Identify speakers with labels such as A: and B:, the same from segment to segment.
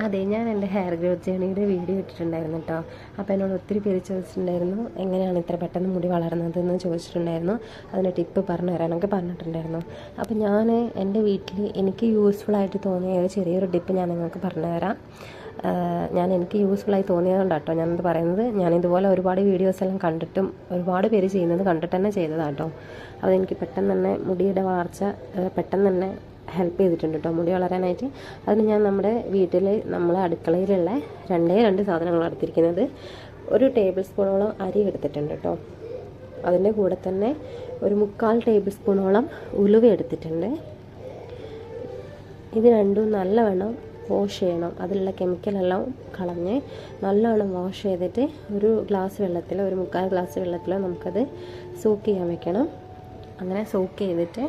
A: അതെ ഞാൻ എന്റെ ഹെയർ ഗ്രോത്ത് ജേണിയുടെ വീഡിയോ ഇട്ടിട്ടുണ്ടായിരുന്നു കേട്ടോ അപ്പോൾ എന്നോട് ഒത്തിരി പേര് ചോദിച്ചിട്ടുണ്ടായിരുന്നു എങ്ങനെയാണ് ഇത്ര പെട്ടെന്ന് മുടി വളർന്നതെന്ന് ചോദിച്ചിട്ടുണ്ടായിരുന്നു. അതിന് ടിപ്പ് പറഞ്ഞു തരാനൊക്കെ പറഞ്ഞിട്ടുണ്ടായിരുന്നു. അപ്പോൾ ഞാൻ എന്റെ വീട്ടിൽ എനിക്ക് യൂസ്ഫുൾ ആയിട്ട് തോന്നിയ ഒരു ചെറിയൊരു ടിപ്പ് ഞാൻ നിങ്ങൾക്ക് പറഞ്ഞു തരാം. ഞാൻ എനിക്ക് യൂസ്ഫുള്ളായി തോന്നിയതുകൊണ്ട് കേട്ടോ ഞാനത് പറയുന്നത്. ഞാൻ ഇതുപോലെ ഒരുപാട് വീഡിയോസ് എല്ലാം കണ്ടിട്ടും ഒരുപാട് പേര് ചെയ്യുന്നത് കണ്ടിട്ട് തന്നെ ചെയ്തതാണ് കേട്ടോ അതെനിക്ക് പെട്ടെന്ന് തന്നെ മുടിയുടെ വളർച്ച പെട്ടെന്ന് തന്നെ ഹെൽപ്പ് ചെയ്തിട്ടുണ്ട് കേട്ടോ മുടി വളരാനായിട്ട്. അതിന് ഞാൻ നമ്മുടെ വീട്ടിൽ നമ്മളെ അടുക്കളയിലുള്ള രണ്ടേ രണ്ട് സാധനങ്ങൾ എടുത്തിരിക്കുന്നത്. ഒരു ടേബിൾ സ്പൂണോളം അരി എടുത്തിട്ടുണ്ട് കേട്ടോ അതിന്റെ കൂടെ തന്നെ ഒരു മുക്കാൽ ടേബിൾ സ്പൂണോളം ഉലുവ എടുത്തിട്ടുണ്ട്. ഇത് രണ്ടും നല്ലവണ്ണം വാഷ് ചെയ്യണം. അതിലുള്ള കെമിക്കലെല്ലാം കളഞ്ഞ് നല്ലവണ്ണം വാഷ് ചെയ്തിട്ട് ഒരു ഗ്ലാസ് വെള്ളത്തിലോ ഒരു മുക്കാൽ ഗ്ലാസ് വെള്ളത്തിലോ നമുക്കത് സോക്ക് ചെയ്യാൻ വെക്കണം. അങ്ങനെ സോക്ക് ചെയ്തിട്ട്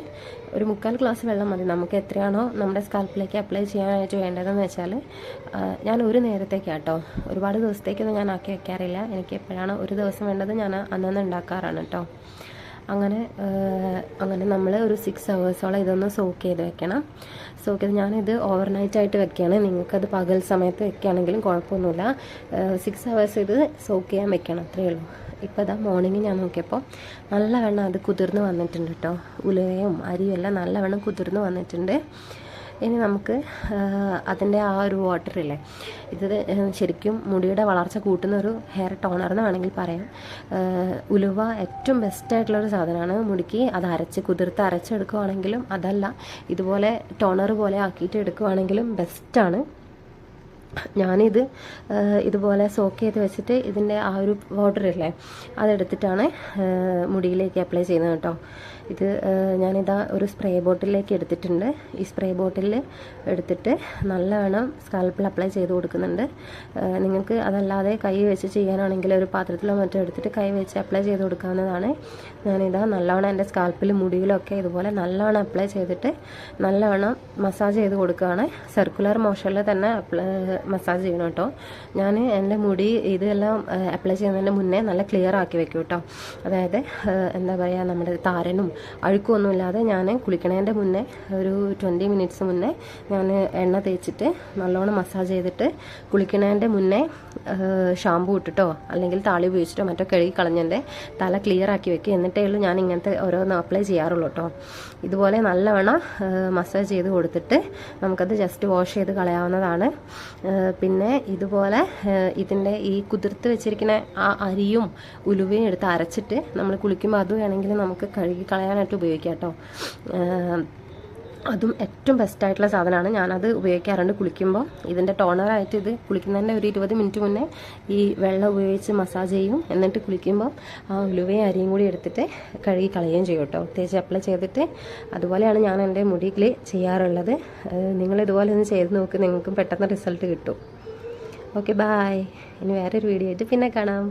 A: ഒരു മുക്കാൽ ഗ്ലാസ് വെള്ളം മതി. നമുക്ക് എത്രയാണോ നമ്മുടെ സ്കാൽപ്പിലേക്ക് അപ്ലൈ ചെയ്യാനായിട്ട് വേണ്ടതെന്ന് വെച്ചാൽ ഞാൻ ഒരു നേരത്തേക്കാട്ടോ. ഒരുപാട് ദിവസത്തേക്കൊന്നും ഞാൻ ആക്കി വെക്കാറില്ല. എനിക്ക് എപ്പോഴാണോ ഒരു ദിവസം വേണ്ടത് ഞാൻ അന്നന്ന് ഉണ്ടാക്കാറാണ് കേട്ടോ അങ്ങനെ അങ്ങനെ നമ്മൾ ഒരു സിക്സ് ഹവേഴ്സോളം ഇതൊന്ന് സോക്ക് ചെയ്ത് വെക്കണം. സോക്ക് ചെയ്ത് ഞാനിത് ഓവർനൈറ്റ് ആയിട്ട് വെക്കുകയാണ്. നിങ്ങൾക്കത് പകൽ സമയത്ത് വെക്കുകയാണെങ്കിലും കുഴപ്പമൊന്നുമില്ല. സിക്സ് ഹവേഴ്സ് ഇത് സോക്ക് ചെയ്യാൻ വെക്കണം. അത്രയേ ഉള്ളൂ. ഇപ്പോൾ ഇതാ മോർണിംഗ് ഞാൻ നോക്കിയപ്പോൾ നല്ലവണ്ണം അത് കുതിർന്ന് വന്നിട്ടുണ്ട് കേട്ടോ ഉലുവയും അരിയും എല്ലാം നല്ലവണ്ണം കുതിർന്ന് വന്നിട്ടുണ്ട്. ഇനി നമുക്ക് അതിന്റെ ആ ഒരു വാട്ടർ ഇല്ലേ? ഇത് ശരിക്കും മുടിയുടെ വളർച്ച കൂട്ടുന്ന ഒരു ഹെയർ ടോണർ എന്ന് വേണമെങ്കിൽ പറയാം. ഉലുവ ഏറ്റവും ബെസ്റ്റായിട്ടുള്ളൊരു സാധനമാണ്. മുടിക്ക് അത് അരച്ച് കുതിർത്ത് അരച്ചെടുക്കുവാണെങ്കിലും അതല്ല ഇതുപോലെ ടോണർ പോലെ ആക്കിയിട്ട് എടുക്കുവാണെങ്കിലും ബെസ്റ്റാണ് ഞാനിത് ഇതുപോലെ സോക്ക് ചെയ്ത് വെച്ചിട്ട് ഇതിന്റെ ആ ഒരു വാട്ടർ ഇല്ലേ അതെടുത്തിട്ടാണ് മുടിയിലേക്ക് അപ്ലൈ ചെയ്യുന്നത് കേട്ടോ. ഇത് ഞാനിതാ ഒരു സ്പ്രേ ബോട്ടിലേക്ക് എടുത്തിട്ടുണ്ട്. ഈ സ്പ്രേ ബോട്ടിൽ എടുത്തിട്ട് നല്ലവണ്ണം സ്കാൽപ്പിൽ അപ്ലൈ ചെയ്ത് കൊടുക്കുന്നുണ്ട്. നിങ്ങൾക്ക് അതല്ലാതെ കൈ വെച്ച് ചെയ്യാനാണെങ്കിൽ ഒരു പാത്രത്തിലോ മറ്റോ എടുത്തിട്ട് കൈ വെച്ച് അപ്ലൈ ചെയ്ത് കൊടുക്കാവുന്നതാണ്. ഞാനിതാ നല്ലവണ്ണം എന്റെ സ്കാൽപ്പിൽ മുടിയിലൊക്കെ ഇതുപോലെ നല്ലവണ്ണം അപ്ലൈ ചെയ്തിട്ട് നല്ലവണ്ണം മസാജ് ചെയ്ത് കൊടുക്കുകയാണ്. സർക്കുലർ മോഷനിൽ തന്നെ മസാജ് ചെയ്യണം കേട്ടോ ഞാൻ എന്റെ മുടി ഇതെല്ലാം അപ്ലൈ ചെയ്യുന്നതിന് മുന്നേ നല്ല ക്ലിയർ ആക്കി വെക്കും കേട്ടോ അതായത് എന്താ പറയുക നമ്മുടെ താരനും അഴുക്കൊന്നും ഇല്ലാതെ ഞാൻ കുളിക്കണതിന്റെ മുന്നേ ഒരു ട്വന്റി മിനിറ്റ്സ് മുന്നേ ഞാൻ എണ്ണ തേച്ചിട്ട് നല്ലോണം മസാജ് ചെയ്തിട്ട് കുളിക്കണതിന്റെ മുന്നേ ഷാമ്പു ഇട്ടിട്ടോ അല്ലെങ്കിൽ താളി ഉപയോഗിച്ചിട്ടോ മറ്റോ കഴുകി കളഞ്ഞതിന്റെ തല ക്ലിയർ ആക്കി വെക്കും. എന്നിട്ടേ ഉള്ളൂ ഞാൻ ഇങ്ങനത്തെ ഓരോന്ന് അപ്ലൈ ചെയ്യാറുള്ളൂ കേട്ടോ ഇതുപോലെ നല്ലവണ്ണം മസാജ് ചെയ്ത് കൊടുത്തിട്ട് നമുക്കത് ജസ്റ്റ് വാഷ് ചെയ്ത് കളയാവുന്നതാണ്. പിന്നെ ഇതുപോലെ ഇതിന്റെ ഈ കുതിർത്ത് വെച്ചിരിക്കുന്ന ആ അരിയും ഉലുവയും എടുത്ത് അരച്ചിട്ട് നമ്മൾ കുളിക്കുമ്പോൾ അത് വേണമെങ്കിൽ നമുക്ക് കഴുകി കളയാനായിട്ട് ഉപയോഗിക്കാം കേട്ടോ. അതും ഏറ്റവും ബെസ്റ്റായിട്ടുള്ള സാധനമാണ്. ഞാനത് ഉപയോഗിക്കാറുണ്ട് കുളിക്കുമ്പോൾ ഇതിന്റെ ടോണറായിട്ട് ഇത് കുളിക്കുന്നതിന്റെ ഒരു ഇരുപത് മിനിറ്റ് മുന്നേ ഈ വെള്ളം ഉപയോഗിച്ച് മസാജ് ചെയ്യും. എന്നിട്ട് കുളിക്കുമ്പോൾ ആ ഉലുവയും അരിയും കൂടി എടുത്തിട്ട് കഴുകി കളയുകയും ചെയ്യും കേട്ടോ. തേച്ച് അപ്ലൈ ചെയ്തിട്ട് അതുപോലെയാണ് ഞാൻ എന്റെ മുടിയിൽ ചെയ്യാറുള്ളത്. നിങ്ങൾ ഇതുപോലെ ഒന്ന് ചെയ്ത് നോക്ക്. നിങ്ങൾക്കും പെട്ടെന്ന് റിസൾട്ട് കിട്ടും. ഓക്കെ ബായ് ഇനി വേറൊരു വീഡിയോ ആയിട്ട് പിന്നെ കാണാം.